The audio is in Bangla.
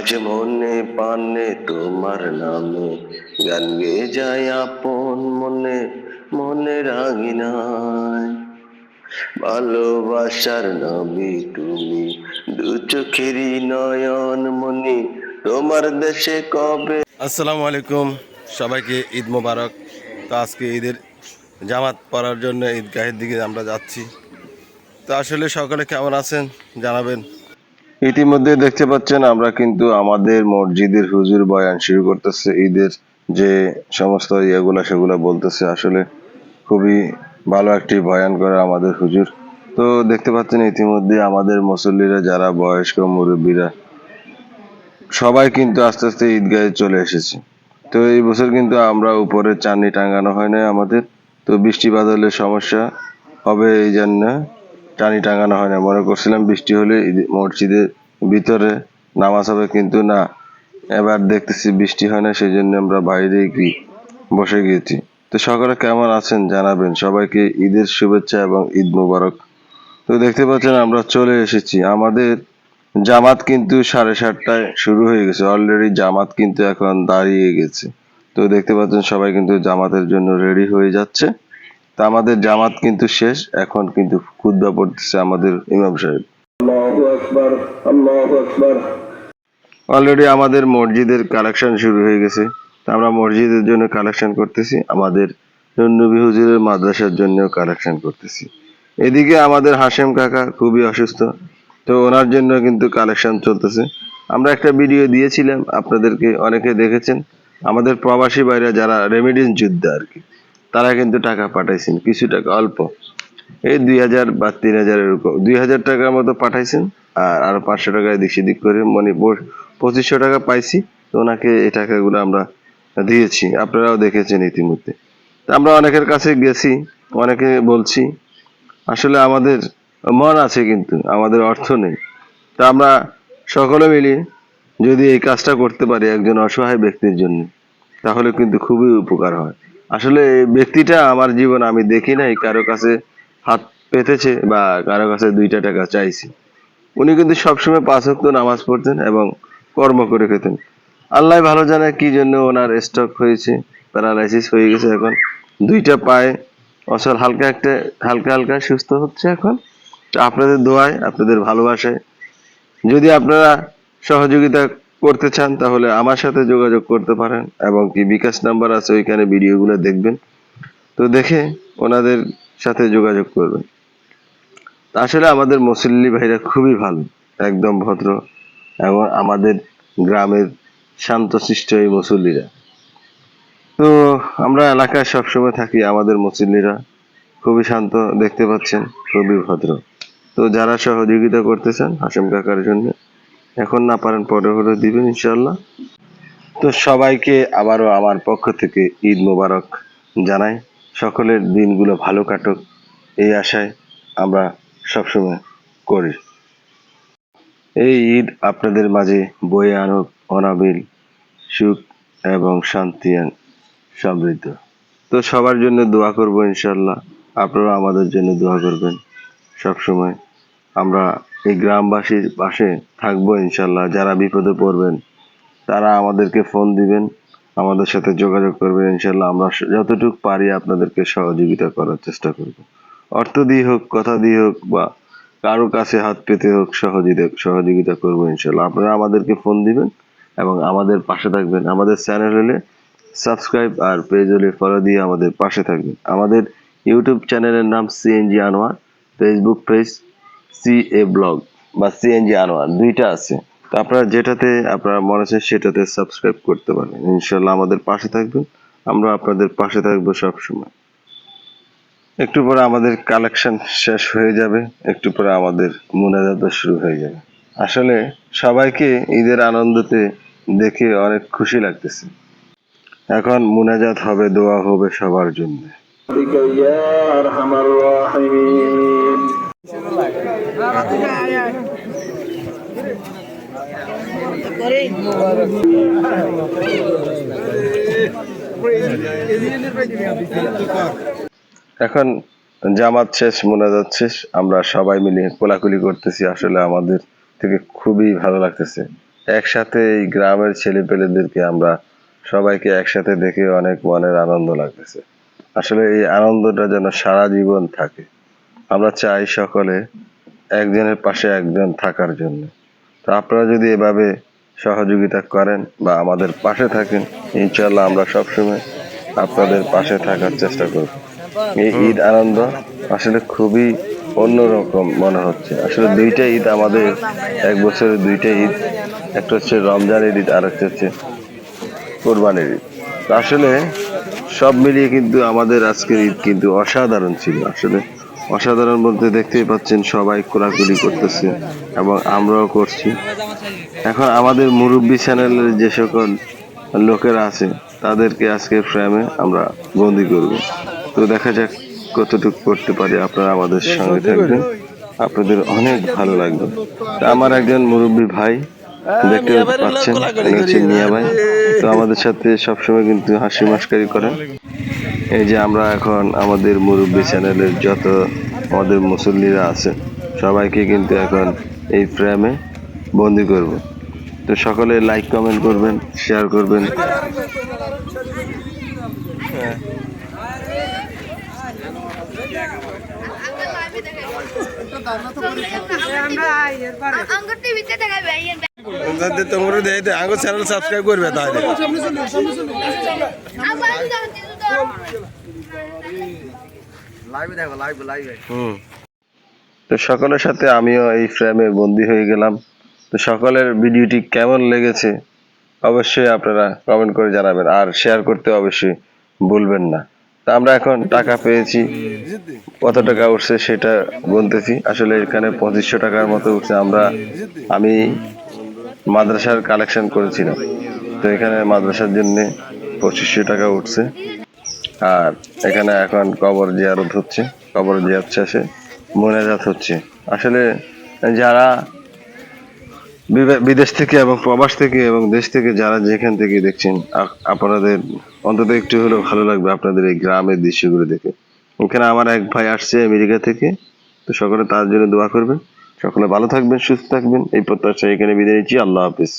আজ মনে পানে তোমার নামে গান গেয়ে যায় আপন মনে মনে রাঙিনায়। ভালোবাসার নবী তুমি দু চোখেরই নয়ন মনি, তোমার দেশে কবে? আসসালামু আলাইকুম, সবাইকে ঈদ মোবারক। তো আজকে ঈদের জামাত পড়ার জন্য ঈদগাহের দিকে আমরা যাচ্ছি। তো আসলে সকলে কেমন আছেন জানাবেন। ইতিমধ্যে দেখতে পাচ্ছেন, আমরা কিন্তু আমাদের মসজিদের হুজুর বয়ান শুরু করতেছে, ঈদের যে সমস্ত ইয়েগুলা সেগুলা বলতেছে। আসলে খুবই ভালো একটি বয়ান করে আমাদের হুজুর। তো দেখতে পাচ্ছেন, ইতিমধ্যে আমাদের মুসল্লিরা যারা বয়স্ক মুরব্বীরা, সবাই কিন্তু আস্তে আস্তে ঈদগাহে চলে এসেছে। তো এই বছর কিন্তু আমরা উপরে চাননি টাঙানো হয় না আমাদের। তো বৃষ্টি বাদলের সমস্যা হবে এই জন্য। টানি টাঙানো হয় না। মনে করছিলাম বৃষ্টি হলে মসজিদের ভিতরে নামাজ হবে, কিন্তু না। এবার দেখতেছি বৃষ্টি হয় না সেই জন্য আমরা বাইরে কি বসে গিয়েছি। তো সকলে কেমন আছেন জানাবেন। সবাইকে ঈদের শুভেচ্ছা এবং ঈদ মুবারক। তো দেখতে পাচ্ছেন আমরা চলে এসেছি। আমাদের জামাত কিন্তু সাড়ে সাতটায় শুরু হয়ে গেছে। অলরেডি জামাত কিন্তু এখন দাঁড়িয়ে গেছে। তো দেখতে পাচ্ছেন সবাই কিন্তু জামাতের জন্য রেডি হয়ে যাচ্ছে। তা আমাদের জামাত কিন্তু শেষ এখন কিন্তু খুদ্া পড়তেছে আমাদের ইমাম সাহেব। অলরেডি আমাদের মসজিদের কালেকশন শুরু হয়ে গেছে। আমরা মসজিদের জন্য কালেকশন করতেছি আমাদের নবী হুজুরের মাদ্রাসার জন্য কালেকশন করতেছি। এদিকে আমাদের হাশেম কাকা খুবই অসুস্থ তো ওনার জন্য কিন্তু কালেকশন চলতেছে। আমরা একটা ভিডিও দিয়েছিলাম আপনাদেরকে অনেকে দেখেছেন। আমাদের প্রবাসী বাইরে যারা রেমিডেন্স যুদ্ধ আর কি। তারা কিন্তু টাকা পাঠাইছেন, কিছু টাকা, অল্প। এই দুই হাজার বা তিন হাজার এরকম দুই হাজার টাকার মতো পাঠাইছেন, আর আরও পাঁচশো টাকা এদিক সেদিক করে মানে পঁচিশশো টাকা পাইছি, তো ওনাকে এই টাকাগুলো আমরা দিয়েছি। আপনারাও দেখেছেন ইতিমধ্যে। তা আমরা অনেকের কাছে গেছি, অনেকে বলছি, আসলে আমাদের মন আছে কিন্তু, আমাদের অর্থ নেই। তা আমরা সকলে মিলে যদি এই কাজটা করতে পারি একজন অসহায় ব্যক্তির জন্য, তাহলে কিন্তু খুবই উপকার হয়। আসলে ব্যক্তিটা আমার জীবন আমি দেখি নাই, কারও কাছে হাত পেতেছে বা কারও কাছে দুইটা টাকা চাইছি। উনি কিন্তু সবসময় পাঁচ ওয়াক্ত নামাজ পড়তেন এবং কর্ম করে খেতেন। আল্লাহ ভালো জানে কি জন্য ওনার স্ট্রোক হয়েছে প্যারালাইসিস হয়ে গেছে এখন। দুইটা পায়ে অসল হালকা একটা, হালকা হালকা সুস্থ হচ্ছে এখন। আপনাদের দোয়ায়, আপনাদের ভালোবাসায়। যদি আপনারা সহযোগিতা করতে চান, তাহলে আমার সাথে যোগাযোগ করতে পারেন এবং কি বিকাশ নাম্বার আছে ওইখানে ভিডিওগুলো দেখবেন। তো দেখে ওনাদের সাথে যোগাযোগ করবেন। আসলে আমাদের মুসল্লি ভাইরা খুবই ভালো, একদম ভদ্র এবং আমাদের গ্রামের শান্তশিষ্ট এই মুসল্লিরা। তো আমরা এলাকায় সবসময় থাকি, আমাদের মুসল্লিরা খুবই শান্ত, দেখতে পাচ্ছেন, খুবই ভদ্র। তো যারা সহযোগিতা করতে চান হাসেম কাকার জন্য এখন না পারেন পরে হলে দিবেন ইনশাল্লাহ তো সবাইকে আবারও আমার পক্ষ থেকে ঈদ মোবারক জানাই। সকলের দিনগুলো ভালো কাটুক, এই আশায় আমরা সবসময় করি। এই ঈদ আপনাদের মাঝে বয়ে আনুক অনাবিল সুখ এবং শান্তি সমৃদ্ধ। তো সবার জন্য দোয়া করব ইনশাল্লাহ আপনারা আমাদের জন্য দোয়া করবেন। সবসময় আমরা এই গ্রামবাসীর পাশে থাকব ইনশাল্লাহ, যারা বিপদে পড়বেন, তারা আমাদেরকে ফোন দিবেন, আমাদের সাথে যোগাযোগ করবেন ইনশাল্লাহ। আমরা যতটুকু পারি আপনাদেরকে সহযোগিতা করার চেষ্টা করব। অর্থ দিয়ে হোক, কথা দিয়ে হোক, বা কারও কাছে হাত পেতে হোক, সহযোগিতা সহযোগিতা করব ইনশাল্লাহ। আপনারা আমাদেরকে ফোন দিবেন এবং আমাদের পাশে থাকবেন। আমাদের চ্যানেল হলে সাবস্ক্রাইব আর পেজ হলে ফলো দিয়ে আমাদের পাশে থাকবেন। আমাদের ইউটিউব চ্যানেলের নাম CNG Anwar Facebook page C A blog বা সিএনজি আনোয়ার দুইটা আছে। তো আপনারা যেটাতে আপনারা মনে হচ্ছে সেটাতে সাবস্ক্রাইব করতে পারেন ইনশাল্লাহ আমাদের পাশে থাকবেন। আমরা আপনাদের পাশে থাকব সব সময় একটু পরে আমাদের কালেকশন শেষ হয়ে যাবে। একটু পরে আমাদের মোনাজাত শুরু হয়ে যাবে। আসলে সবাইকে ঈদের আনন্দতে দেখে অনেক খুশি লাগতেছে। এখন মোনাজাত হবে, দোয়া হবে সবার জন্য। এখন জামাত শেষ, মোনাজাত শেষ। আমরা সবাই মিলে কোলাকুলি করতেছি। আসলে আমাদের থেকে খুবই ভালো লাগতেছে। একসাথে এই গ্রামের ছেলেপেলেদেরকে আমরা সবাইকে একসাথে দেখে অনেক মনের আনন্দ লাগতেছে। আসলে এই আনন্দটা যেন সারা জীবন থাকে। আমরা চাই সকলে একজনের পাশে একজন থাকার জন্য। তো আপনারা যদি এভাবে সহযোগিতা করেন বা আমাদের পাশে থাকেন ইনশাল্লাহ আমরা সবসময় আপনাদের পাশে থাকার চেষ্টা করব। এই ঈদ আনন্দ আসলে খুবই অন্যরকম মনে হচ্ছে। আসলে দুইটা ঈদ আমাদের, এক বছরে দুইটা ঈদ, একটা হচ্ছে রমজানের ঈদ, আর একটা হচ্ছে কোরবানির ঈদ। আসলে সব মিলিয়ে কিন্তু আমাদের আজকের ঈদ কিন্তু অসাধারণ ছিল। আসলে অসাধারণ বলতে দেখতেই পাচ্ছেন সবাই কোলাকুলি করতেছে এবং আমরাও করছি। এখন আমাদের মুরব্বী চ্যানেলের যে সকল লোকেরা আছে, তাদেরকে আজকে ফ্রেমে আমরা বন্দি করব। তো দেখা যাক কতটুকু করতে পারি আপনারা আমাদের সঙ্গে থাকবেন। আপনাদের অনেক ভালো লাগবে। আমার একজন মুরব্বী ভাই দেখতে পাচ্ছেন মিয়া ভাই। তো আমাদের সাথে সবসময় কিন্তু হাসি মাস্কারি করেন। এই যে আমরা এখন আমাদের মুরব্বী চ্যানেলের যত আমাদের মুসল্লিরা আছে, সবাইকে কিন্তু এখন এই ফ্রেমে বন্দি করব। তো সকলে লাইক কমেন্ট করবেন শেয়ার করবেন। দেয় চ্যানেল সাবস্ক্রাইব করবে তাহলে তো সকলের সাথে আমিও এই ফ্রেমে বন্দি হয়ে গেলাম। তো সকলের ভিডিওটি কেমন লেগেছে অবশ্যই আপনারা কমেন্ট করে জানাবেন। আর শেয়ার করতে অবশ্যই ভুলবেন না। তা আমরা এখন টাকা পেয়েছি। কত টাকা উঠছে সেটা বলতেছি আসলে এখানে পঁচিশশো টাকার মতো উঠছে। আমরা, আমি মাদ্রাসার কালেকশন করেছিলাম। তো এখানে মাদ্রাসার জন্য পঁচিশশো টাকা উঠছে। আর এখানে এখন কবর জিয়ারত হচ্ছে, কবর জিয়ারত শেষে মোনাজাত হচ্ছে। আসলে যারা বিদেশ থেকে এবং প্রবাস থেকে এবং দেশ থেকে যারা যেখান থেকে দেখছেন আপনাদের অন্তত একটু হলেও ভালো লাগবে আপনাদের এই গ্রামের দৃশ্যগুলো দেখে। এখানে আমার এক ভাই আসছে আমেরিকা থেকে, তো সকলে তার জন্য দোয়া করবেন। সকলে ভালো থাকবেন, সুস্থ থাকবেন, এই প্রত্যাশা এখানে বিদায় নিচ্ছি। আল্লাহ হাফিজ।